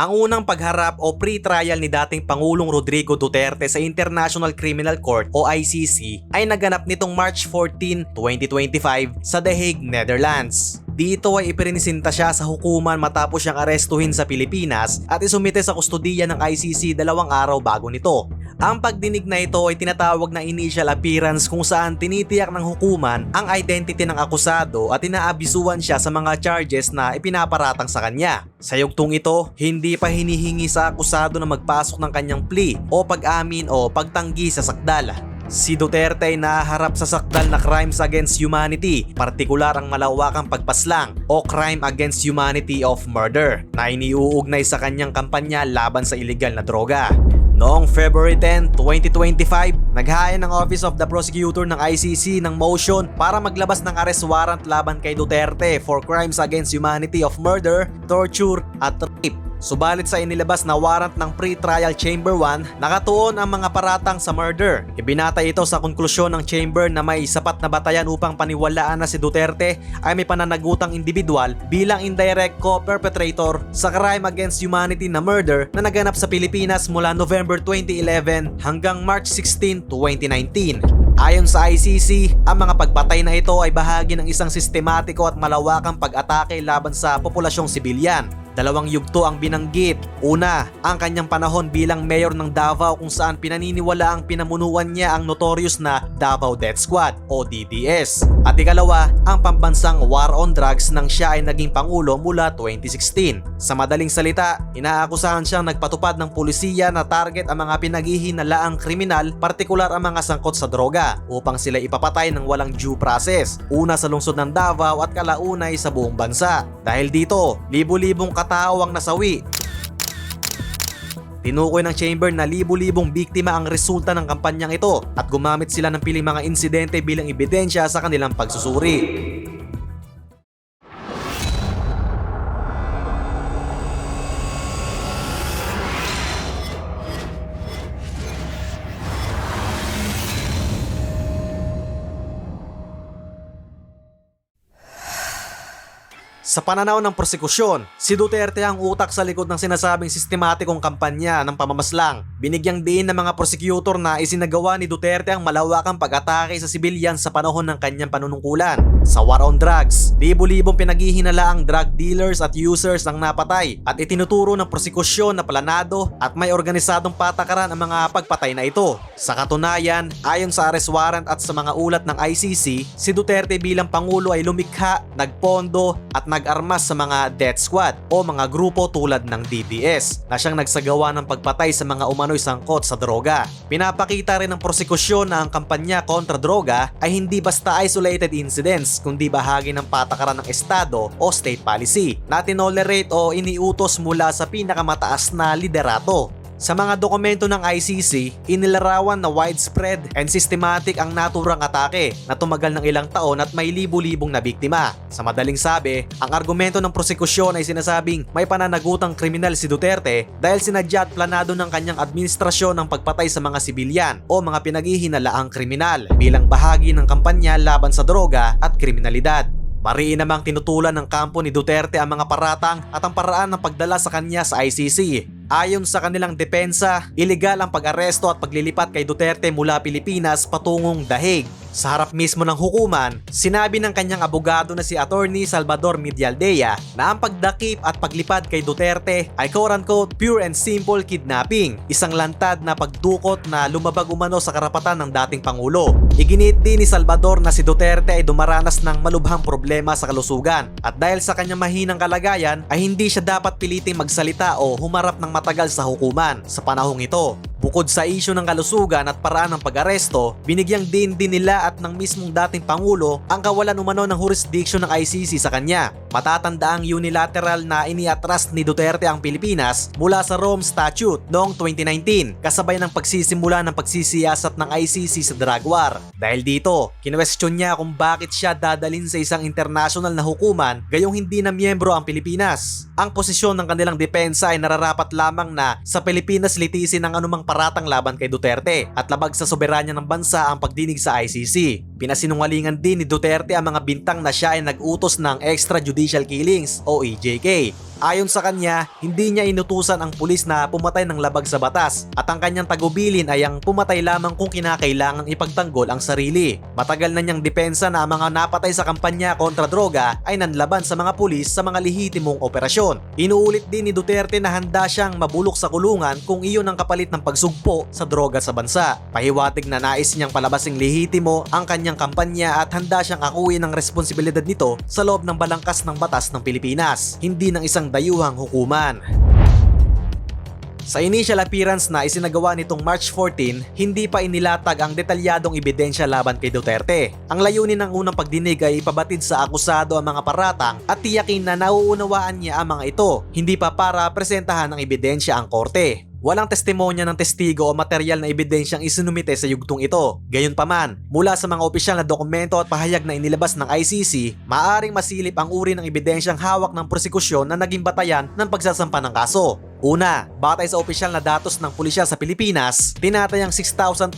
Ang unang pagharap o pre-trial ni dating Pangulong Rodrigo Duterte sa International Criminal Court o ICC ay naganap nitong March 14, 2025 sa The Hague, Netherlands. Dito ay ipinisinta siya sa hukuman matapos siyang arestuhin sa Pilipinas at isumite sa kustodiya ng ICC dalawang araw bago nito. Ang pagdinig na ito ay tinatawag na initial appearance kung saan tinitiyak ng hukuman ang identity ng akusado at inaabisuan siya sa mga charges na ipinaparatang sa kanya. Sa yugtong ito, hindi pa hinihingi sa akusado na magpasok ng kanyang plea o pag-amin o pagtanggi sa sakdal. Si Duterte ay naharap sa sakdal na crimes against humanity, partikular ang malawakang pagpaslang o crime against humanity of murder na iniuugnay sa kanyang kampanya laban sa illegal na droga. Noong February 10, 2025, naghaya ng Office of the Prosecutor ng ICC ng motion para maglabas ng arrest warrant laban kay Duterte for crimes against humanity of murder, torture at rape. Subalit sa inilabas na warrant ng pre-trial Chamber 1, nakatuon ang mga paratang sa murder. Ibinatay ito sa konklusyon ng Chamber na may sapat na batayan upang paniwalaan na si Duterte ay may pananagutang individual bilang indirect co-perpetrator sa crime against humanity na murder na naganap sa Pilipinas mula November 2011 hanggang March 16, 2019. Ayon sa ICC, ang mga pagpatay na ito ay bahagi ng isang sistematiko at malawakang pag-atake laban sa populasyong sibilyan. Dalawang yugto ang binanggit. Una, ang kanyang panahon bilang mayor ng Davao kung saan pinaniniwala ang pinamunuan niya ang notorious na Davao Death Squad o DDS. At ikalawa, ang pambansang war on drugs nang siya ay naging pangulo mula 2016. Sa madaling salita, inaakusahan siyang nagpatupad ng pulisiya na target ang mga pinaghihinalaang kriminal, partikular ang mga sangkot sa droga, upang sila ipapatay ng walang due process. Una sa lungsod ng Davao at kalaunay sa buong bansa. Dahil dito, libo-libong katao ang nasawi. Tinukoy ng chamber na libo-libong biktima ang resulta ng kampanyang ito at gumamit sila ng piling mga insidente bilang ebidensya sa kanilang pagsusuri. Sa pananaw ng prosekusyon, si Duterte ang utak sa likod ng sinasabing sistematikong kampanya ng pamamaslang. Binigyang din ng mga prosecutor na isinagawa ni Duterte ang malawakang pag-atake sa sibilyan sa panahon ng kanyang panunungkulan. Sa war on drugs, libo-libong pinaghihinala ang drug dealers at users ang napatay at itinuturo ng prosekusyon na planado at may organisadong patakaran ang mga pagpatay na ito. Sa katunayan, ayon sa arrest warrant at sa mga ulat ng ICC, si Duterte bilang Pangulo ay lumikha, nagpondo at nag-armas sa mga death squad o mga grupo tulad ng DDS na siyang nagsagawa ng pagpatay sa mga umano'y sangkot sa droga. Pinapakita rin ng prosekusyon na ang kampanya kontra droga ay hindi basta isolated incidents kundi bahagi ng patakaran ng Estado o state policy na tinolerate o iniutos mula sa pinakamataas na liderato. Sa mga dokumento ng ICC, inilarawan na widespread and systematic ang naturang atake na tumagal ng ilang taon at may libu-libong na biktima. Sa madaling sabi, ang argumento ng prosekusyon ay sinasabing may pananagutang kriminal si Duterte dahil sinadya at planado ng kanyang administrasyon ang pagpatay sa mga sibilyan o mga pinaghihinalaang kriminal bilang bahagi ng kampanya laban sa droga at kriminalidad. Mariin namang tinutulan ng kampo ni Duterte ang mga paratang at ang paraan ng pagdala sa kanya sa ICC. Ayon sa kanilang depensa, ilegal ang pag-aresto at paglilipat kay Duterte mula Pilipinas patungong Dahig. Sa harap mismo ng hukuman, sinabi ng kanyang abogado na si Attorney Salvador Medialdea na ang pagdakip at paglipad kay Duterte ay quote-unquote pure and simple kidnapping, isang lantad na pagdukot na lumabag umano sa karapatan ng dating Pangulo. Iginit din ni Salvador na si Duterte ay dumaranas ng malubhang problema sa kalusugan at dahil sa kanyang mahinang kalagayan ay hindi siya dapat piliting magsalita o humarap ng matagal sa hukuman sa panahong ito. Bukod sa isyu ng kalusugan at paraan ng pag-aresto, binigyang din din nila at ng mismong dating Pangulo ang kawalan umano ng jurisdiction ng ICC sa kanya. Matatanda ang unilateral na iniatras ni Duterte ang Pilipinas mula sa Rome Statute noong 2019 kasabay ng pagsisimula ng pagsisiyasat ng ICC sa drug war. Dahil dito, kinwestiyon niya kung bakit siya dadalhin sa isang international na hukuman gayong hindi na miyembro ang Pilipinas. Ang posisyon ng kanilang depensa ay nararapat lamang na sa Pilipinas litisin ang anumang paratang laban kay Duterte at labag sa soberanya ng bansa ang pagdinig sa ICC. Pinasinungalingan din ni Duterte ang mga bintang na siya ay nag-utos ng extrajudicial killings o EJK. Ayon sa kanya, hindi niya inutusan ang pulis na pumatay ng labag sa batas at ang kanyang tagubilin ay ang pumatay lamang kung kinakailangang ipagtanggol ang sarili. Matagal na niyang depensa na ang mga napatay sa kampanya kontra droga ay nanlaban sa mga pulis sa mga lehitimong operasyon. Inuulit din ni Duterte na handa siyang mabulok sa kulungan kung iyon ang kapalit ng pagsugpo sa droga sa bansa. Pahiwatig na nais niyang palabasing lehitimo ang kanyang kampanya at handa siyang akuin ang responsibilidad nito sa loob ng balangkas ng batas ng Pilipinas, hindi ng isang dayuhang hukuman. Sa initial appearance na isinagawa nitong March 14, hindi pa inilatag ang detalyadong ebidensya laban kay Duterte. Ang layunin ng unang pagdinig ay ipabatid sa akusado ang mga paratang at tiyakin na nauunawaan niya ang mga ito, hindi pa para presentahan ng ebidensya ang korte. Walang testimonya ng testigo o material na ebidensyang isinumite sa yugtong ito. Gayunpaman, mula sa mga opisyal na dokumento at pahayag na inilabas ng ICC, maaring masilip ang uri ng ebidensyang hawak ng prosekusyon na naging batayan ng pagsasampa ng kaso. Una, batay sa opisyal na datos ng pulisya sa Pilipinas, tinatayang 6,200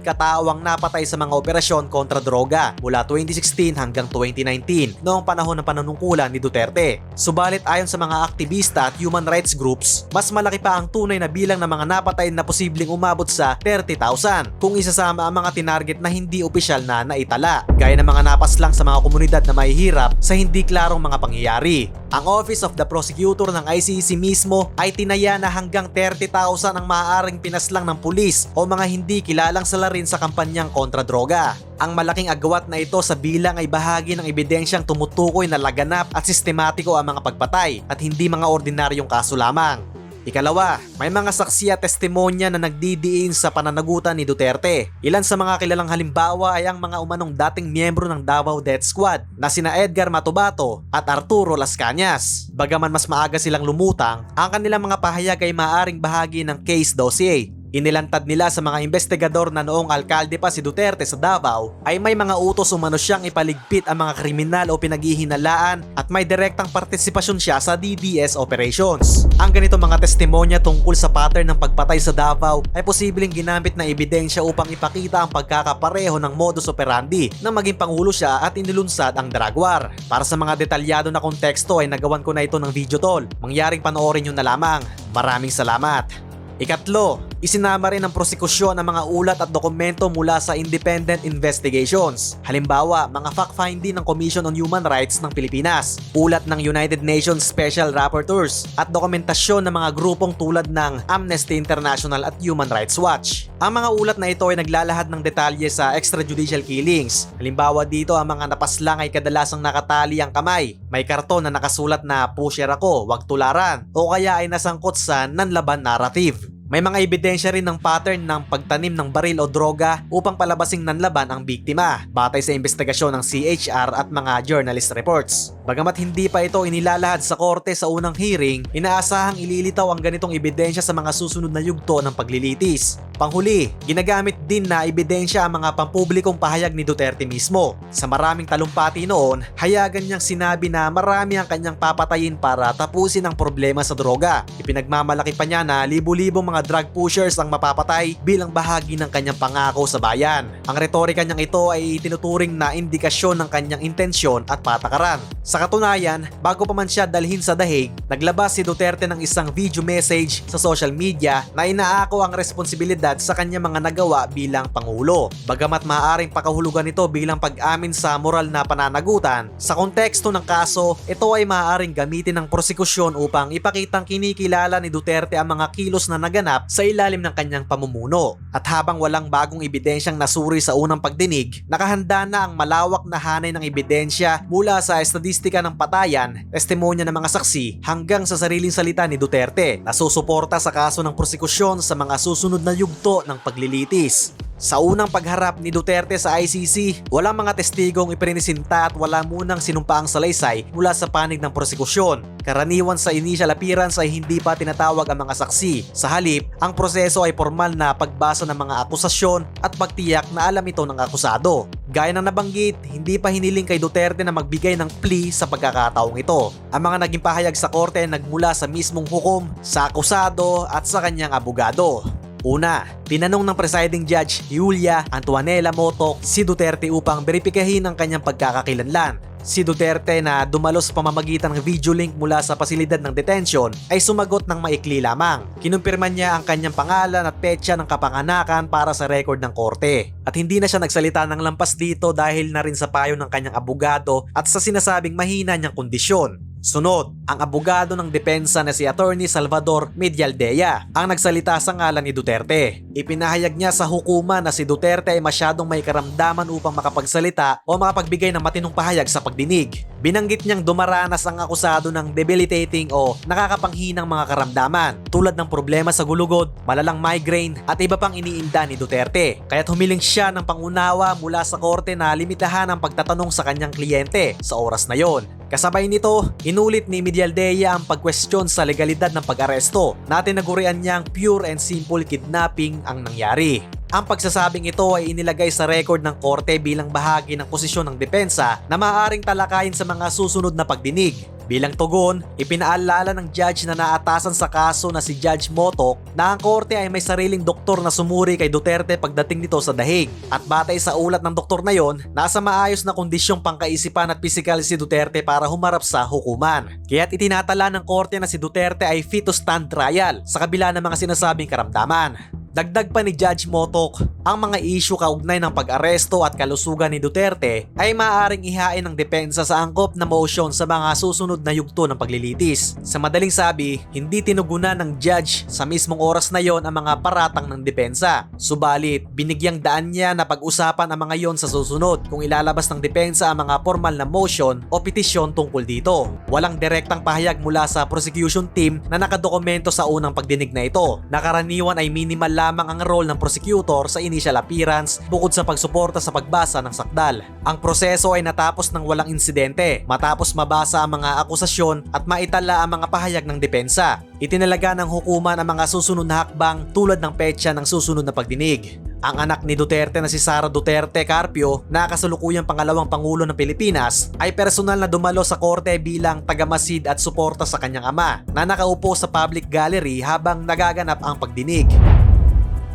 katao ang napatay sa mga operasyon kontra droga mula 2016 hanggang 2019 noong panahon ng panunungkulan ni Duterte. Subalit ayon sa mga aktivista at human rights groups, mas malaki pa ang tunay na bilang ng mga napatay na posibleng umabot sa 30,000 kung isasama ang mga tinarget na hindi opisyal na naitala, gaya ng mga napaslang sa mga komunidad na mahihirap sa hindi klarong mga pangyayari. Ang Office of the Prosecutor ng ICC mismo ay tinaya na hanggang 30,000 ang maaaring pinaslang ng pulis o mga hindi kilalang salarin sa kampanyang kontra droga. Ang malaking agwat na ito sa bilang ay bahagi ng ebidensyang tumutukoy na laganap at sistematiko ang mga pagpatay at hindi mga ordinaryong kaso lamang. Ikalawa, may mga saksi at testimonya na nagdidiin sa pananagutan ni Duterte. Ilan sa mga kilalang halimbawa ay ang mga umanong dating miyembro ng Davao Death Squad na sina Edgar Matubato at Arturo Las Cañas. Bagaman mas maaga silang lumutang, ang kanilang mga pahayag ay maaring bahagi ng case dossier Inilantad nila sa mga investigador na noong alkalde pa si Duterte sa Davao ay may mga utos umano siyang ipaligpit ang mga kriminal o pinaghihinalaan at may direktang partisipasyon siya sa DDS operations. Ang ganito mga testimonya tungkol sa pattern ng pagpatay sa Davao ay posibleng ginamit na ebidensya upang ipakita ang pagkakapareho ng modus operandi na maging pangulo siya at inilunsad ang drug war. Para sa mga detalyado na konteksto ay nagawan ko na ito ng video tol. Mangyaring panoorin nyo na lamang. Maraming salamat. Ikatlo, isinama rin ng prosekusyon ang mga ulat at dokumento mula sa independent investigations. Halimbawa, mga fact-finding ng Commission on Human Rights ng Pilipinas, ulat ng United Nations Special Rapporteurs, at dokumentasyon ng mga grupong tulad ng Amnesty International at Human Rights Watch. Ang mga ulat na ito ay naglalahad ng detalye sa extrajudicial killings. Halimbawa dito ang mga napaslang ay kadalasang nakatali ang kamay. May karton na nakasulat na pusher ako, wag tularan. O kaya ay nasangkot sa nanlaban narrative. May mga ebidensya rin ng pattern ng pagtanim ng baril o droga upang palabasing nanlaban ang biktima, batay sa investigasyon ng CHR at mga journalist reports. Bagamat hindi pa ito inilalahad sa korte sa unang hearing, inaasahang ililitaw ang ganitong ebidensya sa mga susunod na yugto ng paglilitis. Panghuli, ginagamit din na ebidensya ang mga pampublikong pahayag ni Duterte mismo. Sa maraming talumpati noon, hayagan niyang sinabi na marami ang kanyang papatayin para tapusin ang problema sa droga. Ipinagmamalaki pa niya na libu-libong mga drug pushers ang mapapatay bilang bahagi ng kanyang pangako sa bayan. Ang retorika niyang ito ay tinuturing na indikasyon ng kanyang intensyon at patakaran. Sa katunayan, bago pa man siya dalhin sa dahig, naglabas si Duterte ng isang video message sa social media na inaako ang responsibilidad sa kanyang mga nagawa bilang Pangulo. Bagamat maaaring pakahulugan ito bilang pag-amin sa moral na pananagutan, sa konteksto ng kaso, ito ay maaaring gamitin ng prosekusyon upang ipakitang kinikilala ni Duterte ang mga kilos na naganap naganap sa ilalim ng kanyang pamumuno. At habang walang bagong ebidensyang nasuri sa unang pagdinig, nakahanda na ang malawak na hanay ng ebidensya mula sa estadistika ng patayan, testimonya ng mga saksi hanggang sa sariling salita ni Duterte na susuporta sa kaso ng prosekusyon sa mga susunod na yugto ng paglilitis. Sa unang pagharap ni Duterte sa ICC, walang mga testigong iprinisinta at wala munang sinumpaang salaysay mula sa panig ng prosekusyon. Karaniwan sa initial appearance ay hindi pa tinatawag ang mga saksi. Sa halip, ang proseso ay formal na pagbasa ng mga akusasyon at pagtiyak na alam ito ng akusado. Gaya ng nabanggit, hindi pa hiniling kay Duterte na magbigay ng plea sa pagkakataong ito. Ang mga naging pahayag sa korte ay nagmula sa mismong hukom, sa akusado at sa kanyang abogado. Una, tinanong ng presiding judge Julia Antuanela Motok si Duterte upang beripikahin ang kanyang pagkakakilanlan. Si Duterte na dumalo sa pamamagitan ng video link mula sa pasilidad ng detention ay sumagot ng maikli lamang. Kinumpirma niya ang kanyang pangalan at petsa ng kapanganakan para sa record ng korte. At hindi na siya nagsalita ng lampas dito dahil na rin sa payo ng kanyang abogado at sa sinasabing mahina niyang kondisyon. Sunod, ang abogado ng depensa na si Attorney Salvador Medialdea ang nagsalita sa ngalan ni Duterte. Ipinahayag niya sa hukuman na si Duterte ay masyadong may karamdaman upang makapagsalita o makapagbigay ng matinong pahayag sa pagdinig. Binanggit niyang dumaranas ang akusado ng debilitating o nakakapanghinang mga karamdaman tulad ng problema sa gulugod, malalang migraine at iba pang iniinda ni Duterte. Kaya't humiling siya ng pangunawa mula sa korte na limitahan ang pagtatanong sa kanyang kliyente sa oras na yon. Kasabay nito, inulit ni Medialdea ang pagkwestiyon sa legalidad ng pag-aresto na tinagurian niyang pure and simple kidnapping ang nangyari. Ang pagsasabing ito ay inilagay sa record ng korte bilang bahagi ng posisyon ng depensa na maaaring talakayin sa mga susunod na pagdinig. Bilang tugon, ipinaalala ng judge na naatasan sa kaso na si Judge Motok na ang korte ay may sariling doktor na sumuri kay Duterte pagdating nito sa dahig. At batay sa ulat ng doktor na yon, nasa maayos na kondisyong pangkaisipan at pisikal si Duterte para humarap sa hukuman. Kaya't itinatala ng korte na si Duterte ay fit to stand trial sa kabila ng mga sinasabing karamdaman. Dagdag pa ni Judge Motok, ang mga issue kaugnay ng pag-aresto at kalusugan ni Duterte ay maaaring ihain ng depensa sa angkop na motion sa mga susunod na yugto ng paglilitis. Sa madaling sabi, hindi tinugunan ng judge sa mismong oras na yon ang mga paratang ng depensa. Subalit, binigyang daan niya na pag-usapan ang mga yon sa susunod kung ilalabas ng depensa ang mga formal na motion o petisyon tungkol dito. Walang direktang pahayag mula sa prosecution team na nakadokumento sa unang pagdinig na ito. Nakaraniwan ay minimal lamang ang role ng prosecutor sa initial appearance bukod sa pagsuporta sa pagbasa ng sakdal. Ang proseso ay natapos ng walang insidente matapos mabasa ang mga akusasyon at maitala ang mga pahayag ng depensa. Itinalaga ng hukuman ang mga susunod na hakbang tulad ng petsa ng susunod na pagdinig. Ang anak ni Duterte na si Sara Duterte Carpio na kasalukuyang pangalawang pangulo ng Pilipinas ay personal na dumalo sa korte bilang tagamasid at suporta sa kanyang ama na nakaupo sa public gallery habang nagaganap ang pagdinig.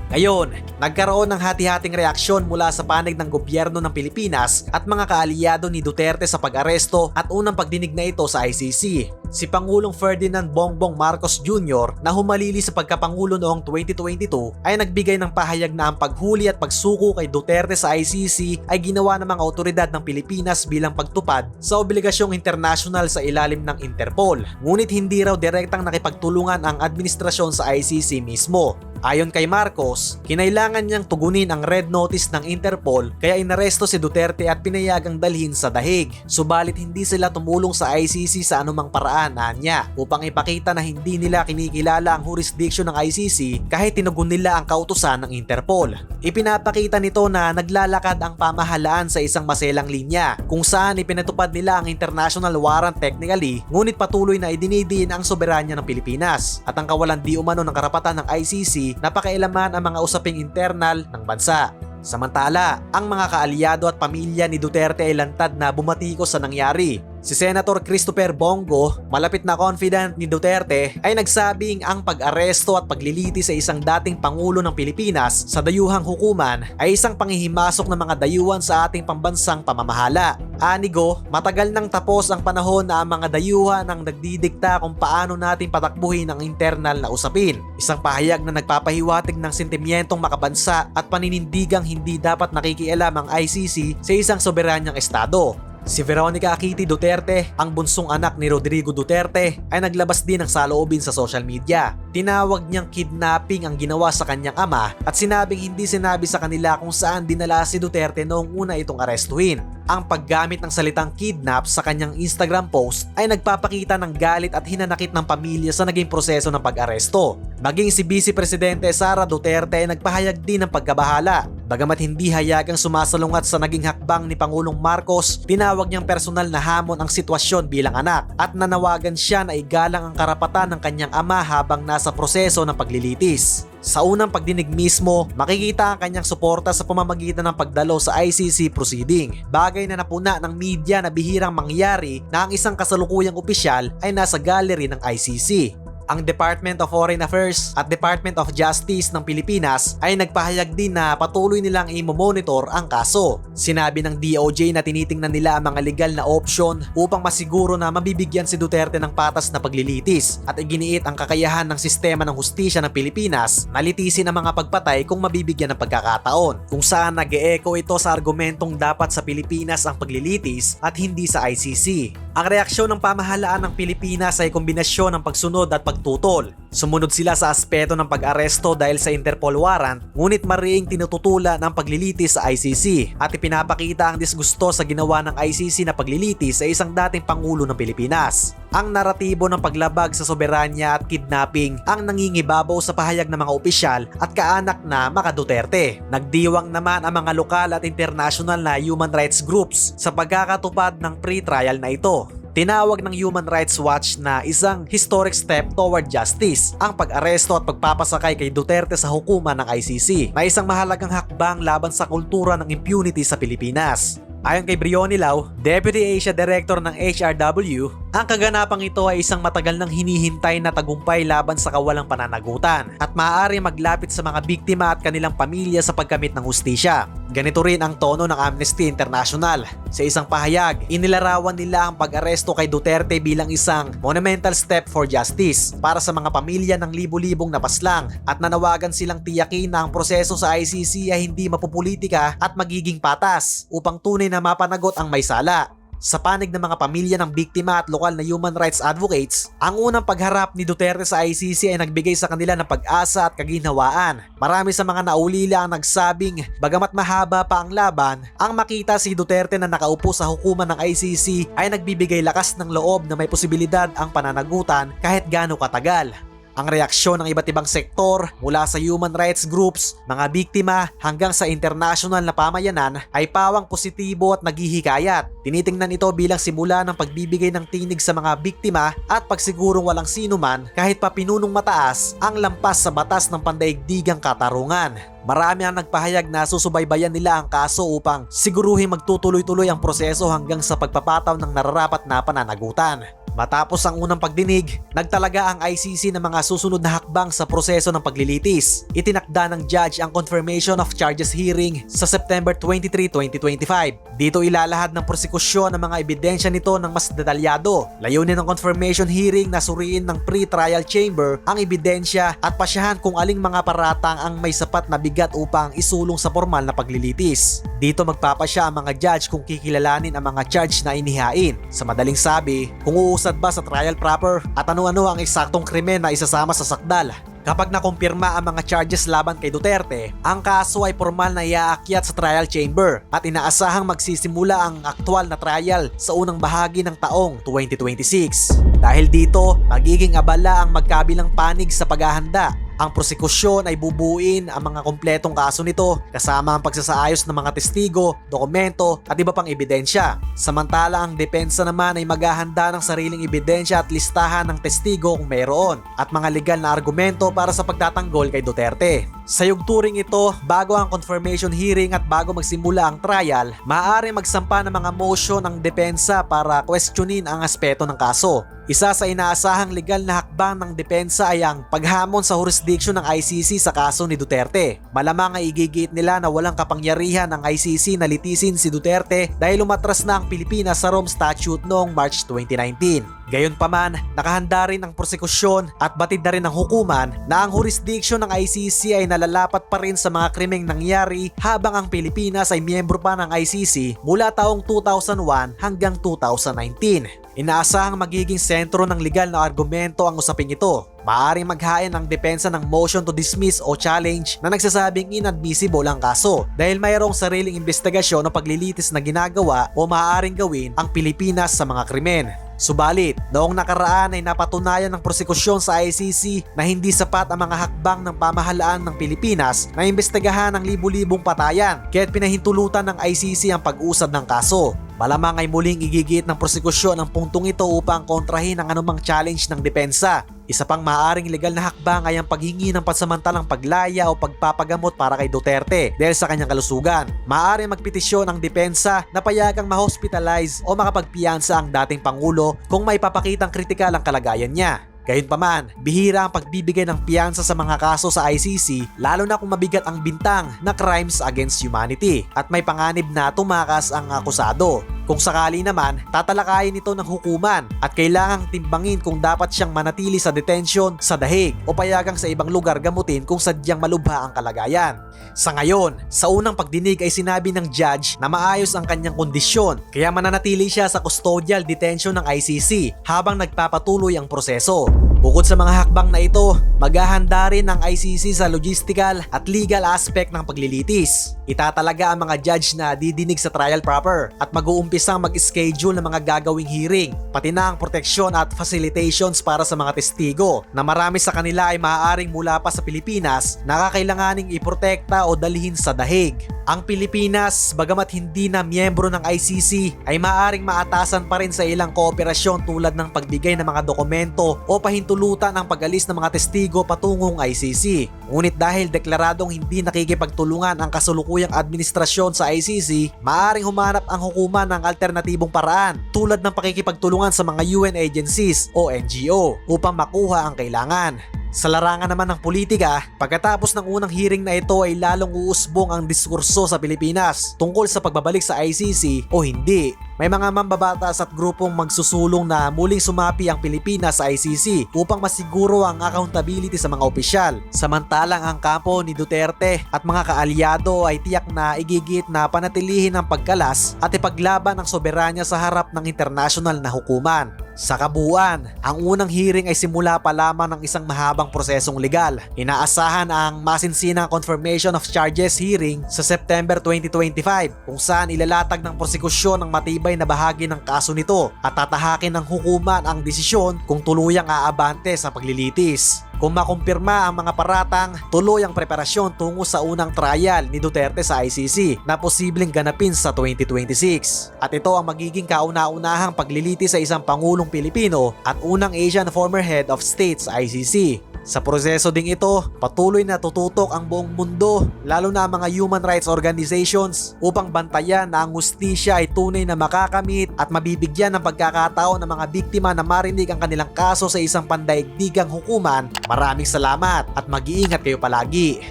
Ngayon, nagkaroon ng hati-hating reaksyon mula sa panig ng gobyerno ng Pilipinas at mga kaalyado ni Duterte sa pag-aresto at unang pagdinig na ito sa ICC. Si Pangulong Ferdinand Bongbong Marcos Jr. na humalili sa pagkapangulo noong 2022 ay nagbigay ng pahayag na ang paghuli at pagsuko kay Duterte sa ICC ay ginawa ng mga otoridad ng Pilipinas bilang pagtupad sa obligasyong international sa ilalim ng Interpol. Ngunit hindi raw direktang nakipagtulungan ang administrasyon sa ICC mismo. Ayon kay Marcos, kinailangan niyang tugunin ang red notice ng Interpol kaya inaresto si Duterte at pinayagang dalhin sa dahig. Subalit hindi sila tumulong sa ICC sa anumang paraan niya upang ipakita na hindi nila kinikilala ang jurisdiction ng ICC kahit tinugon nila ang kautusan ng Interpol. Ipinapakita nito na naglalakad ang pamahalaan sa isang maselang linya kung saan ipinatupad nila ang international warrant technically ngunit patuloy na idinidiin ang soberanya ng Pilipinas at ang kawalan di umano ng karapatan ng ICC na pakialaman ang mga usaping internal ng bansa. Samantala, ang mga kaalyado at pamilya ni Duterte ay lantad na bumatikos sa nangyari. Si Senator Christopher Bongo, malapit na confident ni Duterte, ay nagsabing ang pag-aresto at pagliliti sa isang dating Pangulo ng Pilipinas sa dayuhang hukuman ay isang panghihimasok ng mga dayuhan sa ating pambansang pamamahala. Anigo, matagal nang tapos ang panahon na ang mga dayuhan ang nagdidikta kung paano natin patakbuhin ang internal na usapin. Isang pahayag na nagpapahiwatig ng sentimientong makabansa at paninindigang hindi dapat nakikialam ang ICC sa isang soberanyang estado. Si Veronica Akiti Duterte, ang bunsong anak ni Rodrigo Duterte, ay naglabas din ng saloobin sa social media. Tinawag niyang kidnapping ang ginawa sa kanyang ama at sinabing hindi sinabi sa kanila kung saan dinala si Duterte noong una itong arestuhin. Ang paggamit ng salitang kidnap sa kanyang Instagram post ay nagpapakita ng galit at hinanakit ng pamilya sa naging proseso ng pag-aresto. Maging si Vice Presidente Sara Duterte ay nagpahayag din ng pagkabahala. Bagamat hindi hayagang sumasalungat sa naging hakbang ni Pangulong Marcos, tinawag niyang personal na hamon ang sitwasyon bilang anak at nanawagan siya na igalang ang karapatan ng kanyang ama habang nasa proseso ng paglilitis. Sa unang pagdinig mismo, makikita ang kanyang suporta sa pamamagitan ng pagdalo sa ICC proceeding. Bagay na napuna ng media na bihirang mangyari na ang isang kasalukuyang opisyal ay nasa gallery ng ICC. Ang Department of Foreign Affairs at Department of Justice ng Pilipinas ay nagpahayag din na patuloy nilang i-monitor ang kaso. Sinabi ng DOJ na tinitingnan nila ang mga legal na option upang masiguro na mabibigyan si Duterte ng patas na paglilitis at iginiit ang kakayahan ng sistema ng hustisya ng Pilipinas na litisin ang mga pagpatay kung mabibigyan ng pagkakataon. Kung saan nag-echo ito sa argumentong dapat sa Pilipinas ang paglilitis at hindi sa ICC. Ang reaksyon ng pamahalaan ng Pilipinas ay kombinasyon ng pagsunod at pagtutol. Sumunod sila sa aspeto ng pag-aresto dahil sa Interpol warrant, ngunit mariing tinututula ng paglilitis sa ICC at ipinapakita ang disgusto sa ginawa ng ICC na paglilitis sa isang dating Pangulo ng Pilipinas. Ang naratibo ng paglabag sa soberanya at kidnapping ang nangingibabaw sa pahayag ng mga opisyal at kaanak na Maka Duterte. Nagdiwang naman ang mga lokal at international na human rights groups sa pagkakatupad ng pre-trial na ito. Tinawag ng Human Rights Watch na isang historic step toward justice ang pag-aresto at pagpapasakay kay Duterte sa hukuman ng ICC na isang mahalagang hakbang laban sa kultura ng impunity sa Pilipinas. Ayon kay Brioni Lau, Deputy Asia Director ng HRW, ang kaganapang ito ay isang matagal nang hinihintay na tagumpay laban sa kawalang pananagutan at maaari maglapit sa mga biktima at kanilang pamilya sa pagkamit ng hustisya. Ganito rin ang tono ng Amnesty International. Sa isang pahayag, inilarawan nila ang pag-aresto kay Duterte bilang isang monumental step for justice para sa mga pamilya ng libu-libong napaslang at nanawagan silang tiyakin na ang proseso sa ICC ay hindi mapupolitika at magiging patas upang tunay na mapanagot ang may sala. Sa panig ng mga pamilya ng biktima at lokal na human rights advocates, ang unang pagharap ni Duterte sa ICC ay nagbigay sa kanila ng pag-asa at kaginhawaan. Marami sa mga naulila ang nagsabing bagamat mahaba pa ang laban, ang makita si Duterte na nakaupo sa hukuman ng ICC ay nagbibigay lakas ng loob na may posibilidad ang pananagutan kahit gaano katagal. Ang reaksyon ng iba't ibang sektor mula sa human rights groups, mga biktima hanggang sa international na pamayanan ay pawang positibo at naghihikayat. Tinitingnan ito bilang simula ng pagbibigay ng tinig sa mga biktima at pagsigurong walang sino man kahit pa pinunong mataas ang lampas sa batas ng pandaigdigang katarungan. Marami ang nagpahayag na susubaybayan nila ang kaso upang siguruhin magtutuloy-tuloy ang proseso hanggang sa pagpapataw ng nararapat na pananagutan. Matapos ang unang pagdinig, nagtalaga ang ICC ng mga susunod na hakbang sa proseso ng paglilitis. Itinakda ng judge ang confirmation of charges hearing sa September 23, 2025. Dito ilalahad ng prosekusyon ang mga ebidensya nito ng mas detalyado. Layunin ng confirmation hearing na suriin ng pre-trial chamber ang ebidensya at pasyahan kung aling mga paratang ang may sapat na bigat upang isulong sa formal na paglilitis. Dito magpapasya ang mga judge kung kikilalanin ang mga charge na inihain. Sa madaling sabi, kung uusad ba sa trial proper at ano-ano ang eksaktong krimen na isasama sa sakdal. Kapag nakumpirma ang mga charges laban kay Duterte, ang kaso ay formal na iaakyat sa trial chamber at inaasahang magsisimula ang aktwal na trial sa unang bahagi ng taong 2026. Dahil dito, magiging abala ang magkabilang panig sa paghahanda ang prosekusyon ay bubuin ang mga kompletong kaso nito kasama ang pagsasaayos ng mga testigo, dokumento at iba pang ebidensya. Samantala ang depensa naman ay maghahanda ng sariling ebidensya at listahan ng testigo kung mayroon at mga legal na argumento para sa pagtatanggol kay Duterte. Sa yugturing ito, bago ang confirmation hearing at bago magsimula ang trial, maaari magsampa ng mga motion ang depensa para questionin ang aspeto ng kaso. Isa sa inaasahang legal na hakbang ng depensa ay ang paghamon sa jurisdiction ng ICC sa kaso ni Duterte. Malamang ay igigit nila na walang kapangyarihan ng ICC na litisin si Duterte dahil umatras na ang Pilipinas sa Rome Statute noong March 2019. Gayunpaman, nakahanda rin ang prosekusyon at batid na rin ng hukuman na ang jurisdiction ng ICC ay nalalapat pa rin sa mga krimeng nangyari habang ang Pilipinas ay miyembro pa ng ICC mula taong 2001 hanggang 2019. Inaasahang magiging sentro ng legal na argumento ang usaping ito. Maaaring maghain ang depensa ng motion to dismiss o challenge na nagsasabing inadmissible ang kaso dahil mayroong sariling investigasyon o paglilitis na ginagawa o maaaring gawin ang Pilipinas sa mga krimen. Subalit, noong nakaraan ay napatunayan ng prosekusyon sa ICC na hindi sapat ang mga hakbang ng pamahalaan ng Pilipinas na imbestigahan ang libu-libong patayan kaya't pinahintulutan ng ICC ang pag-usad ng kaso. Malamang ay muling igigit ng prosekusyon ang puntong ito upang kontrahin ang anumang challenge ng depensa. Isa pang maaaring legal na hakbang ay ang paghingi ng pansamantalang paglaya o pagpapagamot para kay Duterte dahil sa kanyang kalusugan. Maaaring magpetisyon ang depensa na payagang ma-hospitalize o makapagpiyansa ang dating Pangulo kung may papakitang kritikal ang kalagayan niya. Gayunpaman, bihira ang pagbibigay ng piyansa sa mga kaso sa ICC lalo na kung mabigat ang bintang na crimes against humanity at may panganib na tumakas ang akusado. Kung sakali naman, tatalakayin ito ng hukuman at kailangang timbangin kung dapat siyang manatili sa detention sa dahig o payagang sa ibang lugar gamutin kung sadyang malubha ang kalagayan. Sa ngayon, sa unang pagdinig ay sinabi ng judge na maayos ang kanyang kondisyon kaya mananatili siya sa custodial detention ng ICC habang nagpapatuloy ang proseso. Bukod sa mga hakbang na ito, maghahanda rin ang ICC sa logistical at legal aspect ng paglilitis. Itatalaga ang mga judge na didinig sa trial proper at mag-uumpisang mag-schedule ng mga gagawing hearing, pati na ang proteksyon at facilitations para sa mga testigo na marami sa kanila ay maaaring mula pa sa Pilipinas na kakailanganing iprotekta o dalhin sa dahig. Ang Pilipinas, bagamat hindi na miyembro ng ICC, ay maaaring maatasan pa rin sa ilang kooperasyon tulad ng pagbigay ng mga dokumento o pahintulutan ang pag-alis ng mga testigo patungong ICC. Ngunit dahil deklaradong hindi nakikipagtulungan ang kasulukuyang administrasyon sa ICC, maaaring humanap ang hukuman ng alternatibong paraan tulad ng pakikipagtulungan sa mga UN agencies o NGO upang makuha ang kailangan. Sa larangan naman ng politika, pagkatapos ng unang hearing na ito ay lalong uusbong ang diskurso sa Pilipinas tungkol sa pagbabalik sa ICC o hindi. May mga mambabatas at grupong magsusulong na muling sumapi ang Pilipinas sa ICC upang masiguro ang accountability sa mga opisyal. Samantalang ang kampo ni Duterte at mga kaalyado ay tiyak na igigit na panatilihin ang pagkalas at ipaglaban ang soberanya sa harap ng international na hukuman. Sa kabuuan, ang unang hearing ay simula pa lamang ng isang mahabang prosesong legal. Inaasahan ang masinsinang confirmation of charges hearing sa September 2025 kung saan ilalatag ng prosekusyon ang matibay na bahagi ng kaso nito at tatahakin ng hukuman ang desisyon kung tuluyang aabante sa paglilitis. Kung makumpirma ang mga paratang, tuloy ang preparasyon tungo sa unang trial ni Duterte sa ICC na posibleng ganapin sa 2026. At ito ang magiging kauna-unahang pagliliti sa isang Pangulong Pilipino at unang Asian former head of state sa ICC. Sa proseso ding ito, patuloy na tututok ang buong mundo, lalo na ang mga human rights organizations upang bantayan na ang hustisya ay tunay na makakamit at mabibigyan ng pagkakataon ng mga biktima na marinig ang kanilang kaso sa isang pandaigdigang hukuman. Maraming salamat at mag-iingat kayo palagi.